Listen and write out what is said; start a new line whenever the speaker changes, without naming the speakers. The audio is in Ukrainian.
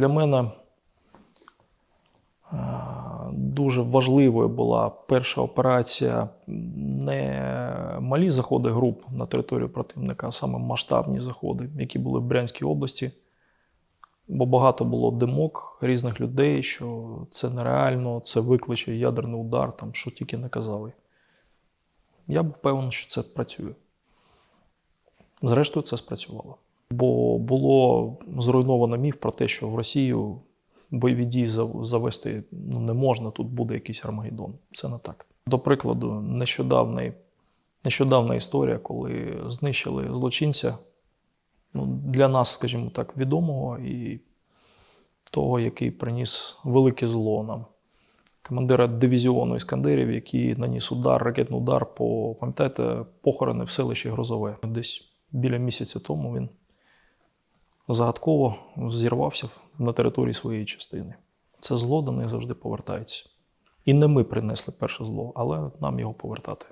Для мене е, дуже важливою була перша операція не малі заходи груп на територію противника, а саме масштабні заходи, які були в Брянській області. Бо багато було димок різних людей, що це нереально, це викличе ядерний удар, там, що тільки не казали. Я був певен, що це працює. Зрештою, це спрацювало. Бо було зруйновано міф про те, що в Росію бойові дії завести ну, не можна, тут буде якийсь Армагеддон. Це не так. До прикладу, нещодавна, історія, коли знищили злочинця, ну, для нас, скажімо так, відомого і того, який приніс велике зло нам. Командира дивізіону Іскандерів, який наніс удар, ракетний удар по, пам'ятаєте, похорони в селищі Грозове. Десь біля місяця тому він загадково зірвався на території своєї частини. Це зло до них завжди повертається. І не ми принесли перше зло, але нам його повертати.